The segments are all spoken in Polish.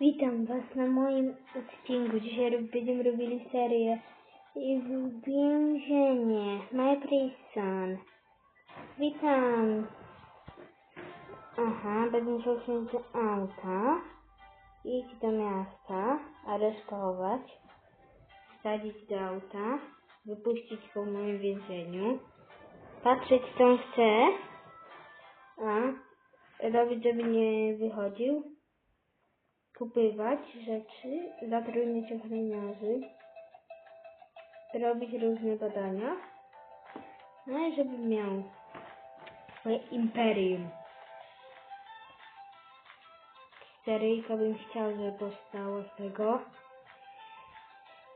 Witam Was na moim odcinku. Dzisiaj będziemy robili serię więzienie. My prison. Witam. Aha, będę musiał do auta, iść do miasta, aresztować, wsadzić do auta, wypuścić po moim więzieniu, patrzeć co chce, a robić, żeby nie wychodził, kupywać rzeczy, zatrudnić ochroniarzy, robić różne badania, no i żeby miał swoje imperium. Seryjka bym chciał, żeby powstało z tego.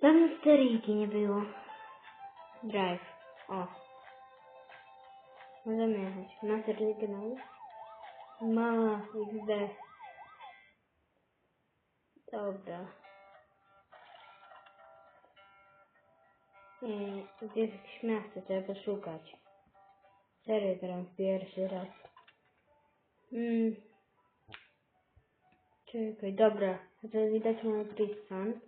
Dawno seryjki nie było. Drive. O. Możemy jechać. Ma seryjkę na Ma XD. Dobra. Yy, gdzie jest jakieś miasto, trzeba poszukać. Serio gram pierwszy raz. Hmm. Czekaj, dobra. To widać moją prison.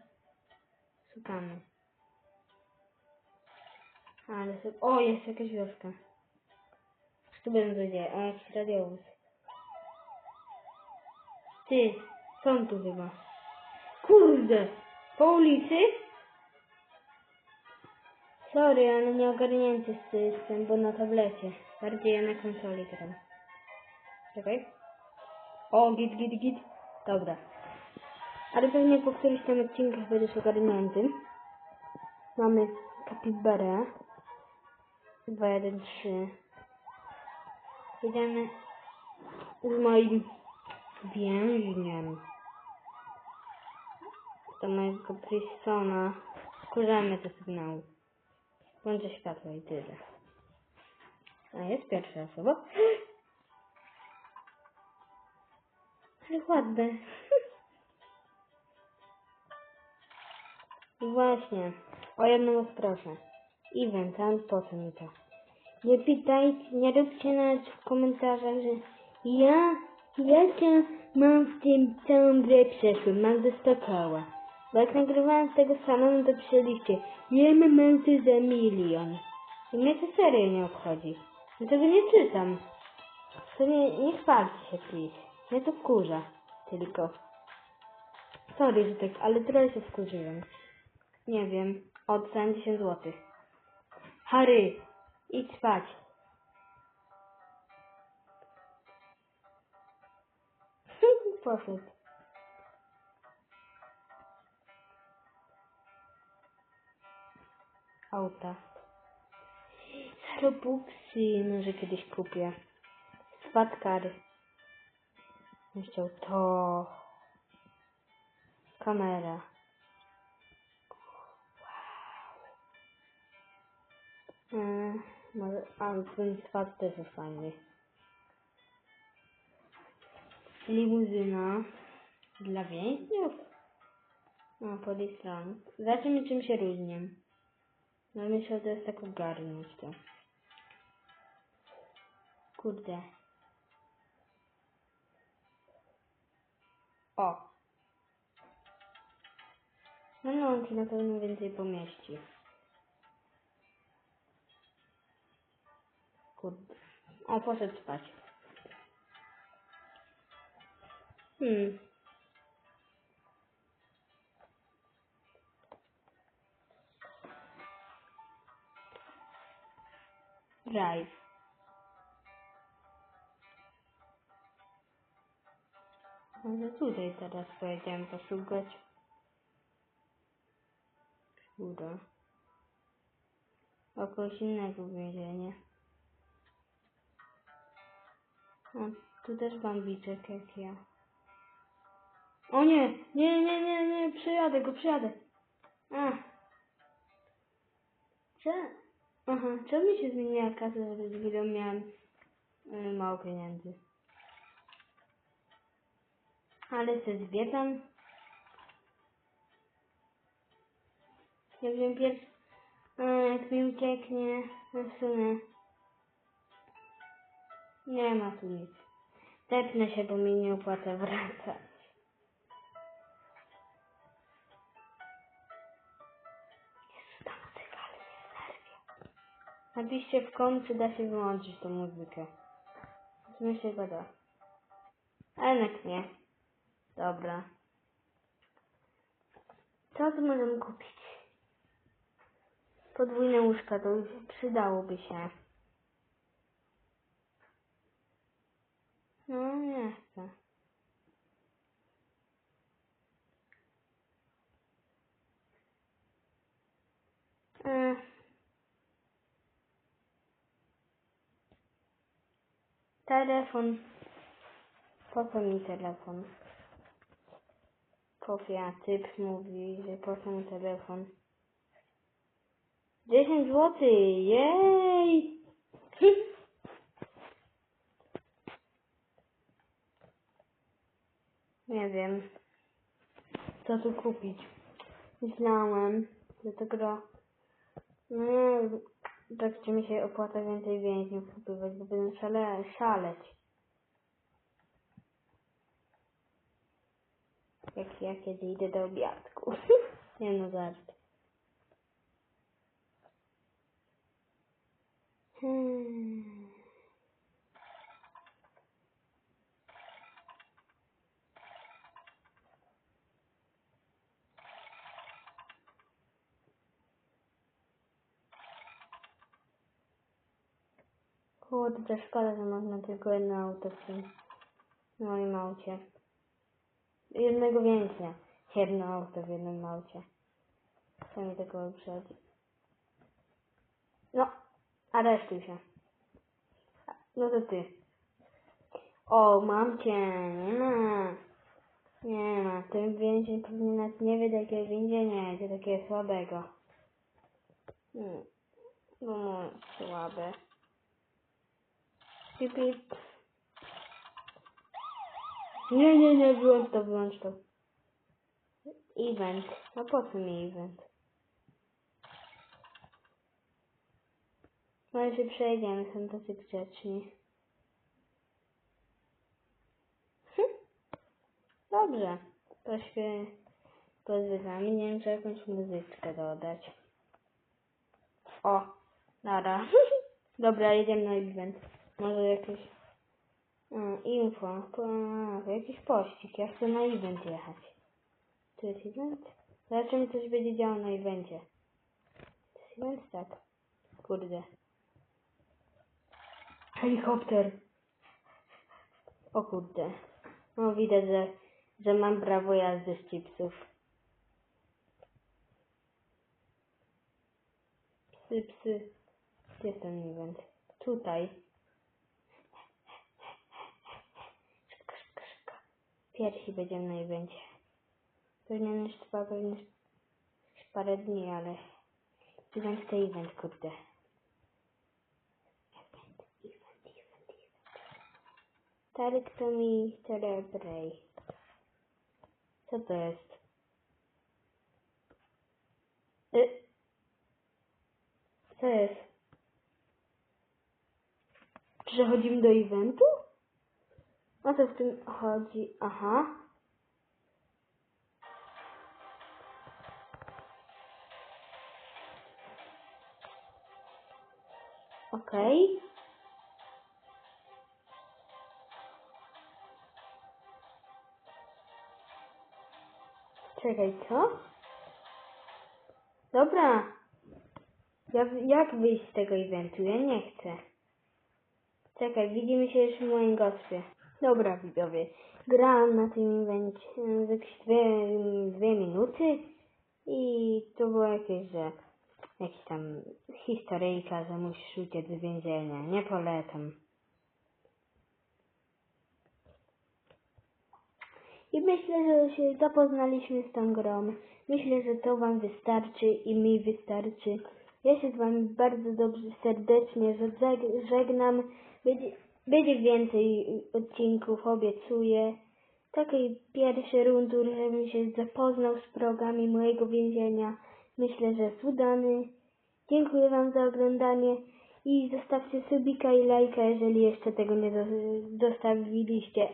Szukamy. Ale sobie... O, jest jakaś wioska. Tu będę dzieje. O, jakiś radiowóz. Ty, są tu chyba. Kurde! Po ulicy? Sorry, ale nie ogarnięty z system, bo na tablecie. Bardziej ja na konsoli gram. Czekaj. O, git, git, git. Dobra. Ale pewnie po któryś tam odcinkach będziesz ogarnięty. Mamy kapibarę. 2, 1, 3. Jedziemy z moim więźniem. Do mojego Prisona. Skurzamy te sygnały. Włączę światło i tyle. A jest pierwsza osoba. Ale ładne. Właśnie. O jedną proszę. Event, a po co mi to? Nie pytajcie, nie róbcie nawet w komentarzach, że ja, ja cię mam w tym całą grę przeszłym, mam ze 100 koła. Bo jak nagrywałem tego salonu, to pisaliście, jemy męty za milion. I mnie to serio nie obchodzi. Ja tego nie czytam. To nie, nie chwalcie się, please. Mnie to wkurza. Tylko. Sorry, że tak, ale trochę się wkurzyłem. Nie wiem. Oddam 10 złotych. Harry, idź spać. Poszedł. Auta. Robuxy, może kiedyś kupię. Spadkary. Bym chciał to. Kamera. Wow. Mm, może, a ten spad też jest fajny. Limuzyna. Dla więźniów? No, podistran. Zobaczymy czym się różnią. No myślę, że jest tak ogarnąć to. Kurde. O. No, no on ci na pewno więcej pomieści. Kurde. O, poszedł spać. Hmm. Drive. Może tutaj teraz pojedziemy poszukać. Kurde. O kogoś innego więzienie. O, tu też bambiczek jak ja. O nie! Nie, nie, nie, nie! Przejadę go, przejadę! A! Cze? Aha, czemu się zmieniła kasa, że chwilą miałem y, mało pieniędzy? Ale se zwiedzam. Jak wiem pierwszy... Jak mi ucieknie, no w sumie... Nie ma tu nic. Tepnę się, bo mi nie opłaca wracać. Napiszcie w kom, czy da się wyłączyć tą muzykę. Myślę, że da. A jednak nie. Dobra. Co tu możemy kupić? Podwójne łóżka, to już przydałoby się. No, nie chcę. E. Telefon. Po co mi telefon? Kofia, typ mówi, że po co mi telefon. 10 zł, jej! Nie wiem, co tu kupić. Myślałem, że to gra. Nie, tak czy mi się opłaca więcej więźniów kupować, bo będę szale, szaleć. Jak ja kiedy idę do obiadku. nie no, żart. Hmm. Kurde, to szkoda, że można tylko jedno auto w tym moim aucie. Jednego więźnia. Jedno auto w jednym aucie. Co mi tego uprzedzi? No, aresztuj się. No to ty. O, mam cię. Nie ma. Nie ma. Ten więzień powinien nas nie wie takie więzienie, to takie słabego. Hmm. No, no, słabe. Nie, nie, nie, wyłącz to, wyłącz to. Event. No po co mi event? Może się przejdziemy, są tacy grzeczni. Hm. Dobrze. To się pozwiedzamy. Nie wiem, czy jakąś muzyczkę dodać. O, nara. Dobra, jedziemy na event. Może jakieś a, info. A, jakiś pościg. Ja chcę na event jechać. To jest event? Zobaczymy, coś będzie działo na evencie. To jest event? Tak. Kurde. Helikopter. O kurde. No widać, że, że mam prawo jazdy z chipsów. Psy, psy. Gdzie jest ten event? Tutaj. Pierwsi będziemy na evencie. Pewnie już trwa pewnie parę dni, ale to event, kurde. Event, event. Tarek to mi celebrej. Co to jest? Y co jest? Przechodzimy do eventu? O co w tym chodzi? Aha. Okej. Czekaj, co? Dobra. Ja, jak wyjść z tego eventu? Ja nie chcę. Czekaj, widzimy się już w moim gospie. Dobra, widzowie. Grałem na tym evencie jakieś dwie, dwie minuty i to było jakieś, że jakiś tam historyjka, że musisz uciec z więzienia. Nie polecam. I myślę, że się zapoznaliśmy z tą grą. Myślę, że to Wam wystarczy i mi wystarczy. Ja się z Wami bardzo dobrze, serdecznie żeg- żegnam. Będzie, więcej odcinków, obiecuję. Taki pierwszy rundur, żebym się zapoznał z progami mojego więzienia. Myślę, że jest udany. Dziękuję Wam za oglądanie i zostawcie subika i lajka, jeżeli jeszcze tego nie zo- zostawiliście.